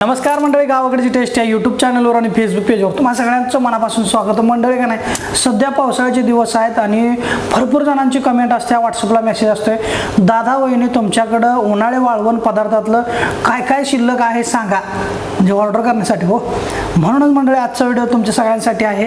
नमस्कार मंडळी गावाकडची टेस्ट या यूट्यूब चॅनलवर आणि फेसबुक पेजवर तुम्हा सगळ्यांचं मनापासून स्वागत. आहे. मंडळी का नाही सध्या पावसाळ्याचे दिवस आहेत आणि भरपूर जणांची कमेंट असते व्हॉट्सअपला मेसेज असतोय. दादा वहिनी तुमच्याकडं उन्हाळे वाळवण पदार्थातलं काय काय शिल्लक आहे सांगा. म्हणजे ऑर्डर करण्यासाठी हो. म्हणूनच मंडळी आजचा व्हिडिओ तुमच्या सगळ्यांसाठी आहे.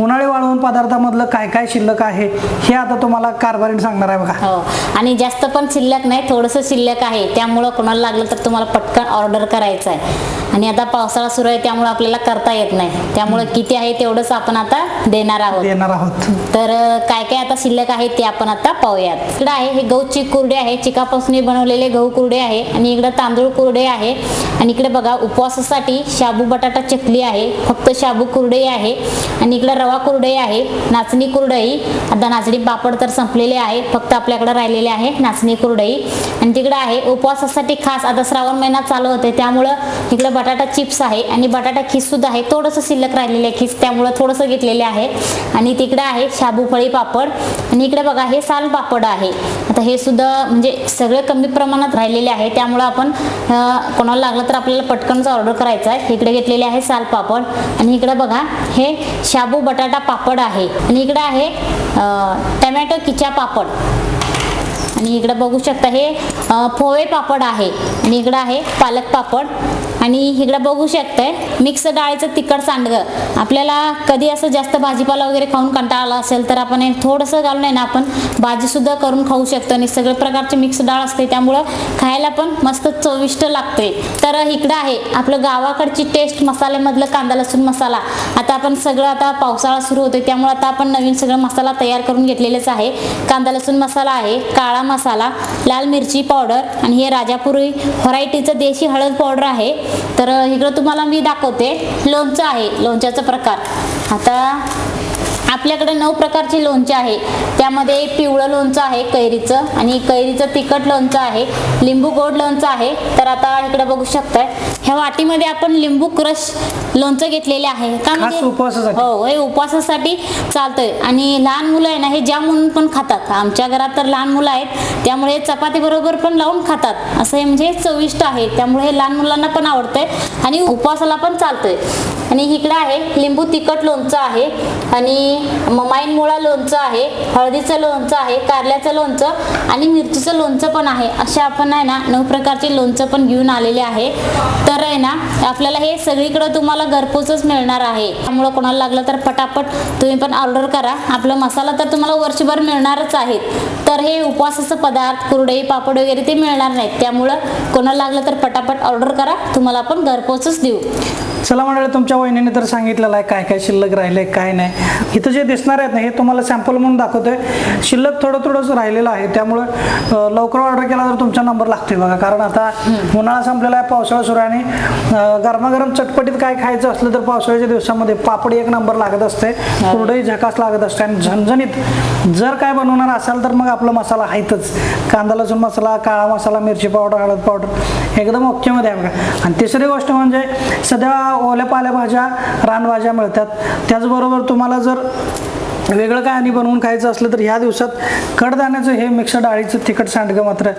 उन्हाळे वाळवून पदार्थामधलं काय काय शिल्लक आहे हे आता तुम्हाला कारभारीने सांगणार आहे बघा. हो. आणि जास्त पण शिल्लक नाही थोडंसं शिल्लक आहे. त्यामुळं कोणाला लागलं तर तुम्हाला पटकन ऑर्डर करायचं आहे. आणि आता पावसाळा सुरू आहे त्यामुळे आपल्याला करता येत नाही. त्यामुळे किती आहे तेवढंच आपण आता देणार आहोत. देणार आहोत. तर काय काय आता शिल्लक आहे ते आपण आता पाहूयात. इकडे आहे हे गहूची कुरडे आहे. चिकापासून बनवलेले गहू कुरडे आहे. आणि इकडे तांदूळ कुरडे आहे. आणि इकडे बघा उपवासासाठी शाबू बटाटा चकली आहे. फक्त शाबू कुरडई आहे. आणि इकडे रवा कुरडई आहे. नाचणी कुरडई. आता नाचणी पापड तर संपलेले आहे फक्त आपल्याकडे राहिलेले आहे नाचणी कुरडई. आणि तिकडे आहे उपवासासाठी खास आता श्रावण महिना चालू होते त्यामुळं इकडे बटाटा चिप्स आहे आणि बटाटा खीस सुद्धा आहे. थोडंसं शिल्लक राहिलेलं आहे खीस त्यामुळं थोडंसं घेतलेले आहे. आणि तिकडं आहे शाबू फळी पापड. आणि इकडे बघा हे साल पापड आहे. आता हे सुद्धा म्हणजे सगळे कमी प्रमाणात राहिलेले आहे. त्यामुळं आपण कोणाला लागलं तर आपल्याला पटकनचा ऑर्डर करायचं आहे. इकडे घेतलेले आहे साल पापड. आणि इकडे बघा हे शाबू बटाटा पापड आहे. आणि इकडे आहे टमॅटो किचा पापड. आणि इकडे बघू शकता हे पोहे पापड आहे. आणि इकडं आहे पालक पापड. आणि इकडे बघू शकताय मिक्स डाळीचं तिखट सांडगं. आपल्याला कधी असं जास्त भाजीपाला वगैरे खाऊन कंटाळा आला असेल तर आपण हे थोडंसं घालून आहे ना आपण भाजीसुद्धा करून खाऊ शकतो. आणि सगळ्या प्रकारचे मिक्स डाळ असते त्यामुळं खायला पण मस्त चविष्ट लागते. तर इकडं आहे आपलं गावाकडची टेस्ट मसाल्यामधलं कांदा लसूण मसाला. आता आपण सगळं आता पावसाळा सुरू होतोय त्यामुळे आता आपण नवीन सगळं मसाला तयार करून घेतलेलेच आहे. कांदा लसूण मसाला आहे काळा मसाला लाल मिरची पावडर आणि हे राजापुरी व्हरायटीचं देशी हळद पावडर आहे. तर इकडं तुम्हाला मी दाखवते. लोणचं आहे लोणच्याचा प्रकार. आता आपल्याकडे नऊ प्रकारचे लोणचे आहे. त्यामध्ये पिवळं लोणचं आहे कैरीचं आणि कैरीचं तिखट लोणचं आहे लिंबू गोड लोणचं आहे. तर आता इकडे बघू शकताय. ह्या वाटीमध्ये आपण लिंबू क्रश लोणचं घेतलेले आहे. का म्हणजे-. हो हे उपवासासाठी चालतंय. आणि लहान मुलं आहे ना हे ज्या म्हणून पण खातात. आमच्या घरात तर लहान मुलं आहेत त्यामुळे चपाती बरोबर पण लावून खातात. असं हे म्हणजे चविष्ट आहे. त्यामुळे हे लहान मुलांना पण आवडतंय आणि उपवासाला पण चालतंय. आणि इकडे आहे लिंबू तिखट लोणचं आहे आणि ममाईन मुळा लोणचं आहे हळदीचं लोणचं आहे कारल्याचं लोणचं आणि मिरचीचं लोणचं पण आहे. असे आपण आहे ना नऊ प्रकारचे लोणचं पण घेऊन आलेले आहे. तर तर आहे ना आपल्याला हे सगळीकडे तुम्हाला घरपोचच मिळणार आहे. त्यामुळं कोणाला लागलं तर पटापट तुम्ही पण ऑर्डर करा. आपला मसाला तर तुम्हाला वर्षभर मिळणारच आहेत तर हे उपवासाचं पदार्थ कुरडई पापड वगैरे ते मिळणार नाहीत. त्यामुळं कोणाला लागलं तर पटापट ऑर्डर करा. तुम्हाला आपण घरपोचच देऊ. चला मंडळी तुमच्या वहिनीने तर सांगितलेलं आहे काय काय शिल्लक राहिलंय काय नाही. इथं जे दिसणार आहेत ना हे तुम्हाला सॅम्पल म्हणून दाखवतोय. शिल्लक थोडं थोडंच राहिलेलं आहे. त्यामुळं लवकर ऑर्डर केला तर तुमचा नंबर लागतोय बघा. कारण आता उन्हाळा संपलेला आहे पावसाळा सुरू आणि गरमागरम चटपटीत काय खायचं असलं तर पावसाळ्याच्या दिवसामध्ये पापड एक नंबर लागत असते. कुरडई झकास लागत असते आणि झणझणीत जर काय बनवणार असाल तर मग आपला मसाला आहेतच. कांदा लसूण मसाला काळा मसाला मिरची पावडर हळद पावडर एकदम ओकेमध्ये आहे बघा. आणि तिसरी गोष्ट म्हणजे सध्या ओल्या पालेभाज्या रानभाज्या मिळतात. त्याचबरोबर तुम्हाला जर वेगळं काय आणि बनवून खायचं असलं तर ह्या दिवसात कडधान्याचं हे मिक्स डाळीचं तिखट सांडगं मात्र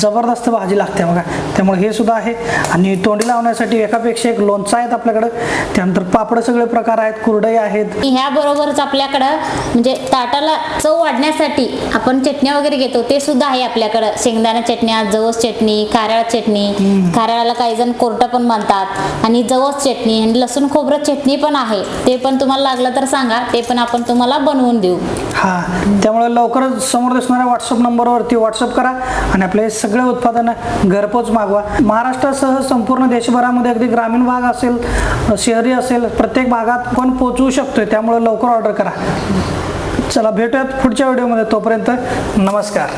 जबरदस्त भाजी लागते बघा. त्यामुळे हे सुद्धा आहे. आणि तोंडी लावण्यासाठी एकापेक्षा एक लोणचं आहेत आपल्याकडं. त्यानंतर पापड सगळे प्रकार आहेत कुरडई आहेत. ह्या बरोबरच आपल्याकडं म्हणजे ताटाला चव वाढण्यासाठी आपण चटण्या वगैरे घेतो ते सुद्धा आहे आपल्याकडं. शेंगदाणा चटण्या जवस चटणी कारळ चटणी. कारळाला काही जण कोरटं पण म्हणतात. आणि जवस चटणी आणि लसूण खोबरं चटणी पण आहे. ते पण तुम्हाला लागलं तर सांगा. ते पण आपण तुम्हाला बनवून देऊ. हा त्यामुळे लवकरच समोर दिसणाऱ्या व्हॉट्सअप नंबरवरती व्हॉट्सअप करा आणि आपले सगळे उत्पादनं घरपोच मागवा. महाराष्ट्रासह संपूर्ण देशभरामध्ये अगदी ग्रामीण भाग असेल शहरी असेल प्रत्येक भागात पण पोचवू शकतोय त्यामुळे लवकर ऑर्डर करा. चला भेटूयात पुढच्या व्हिडिओमध्ये. तोपर्यंत नमस्कार.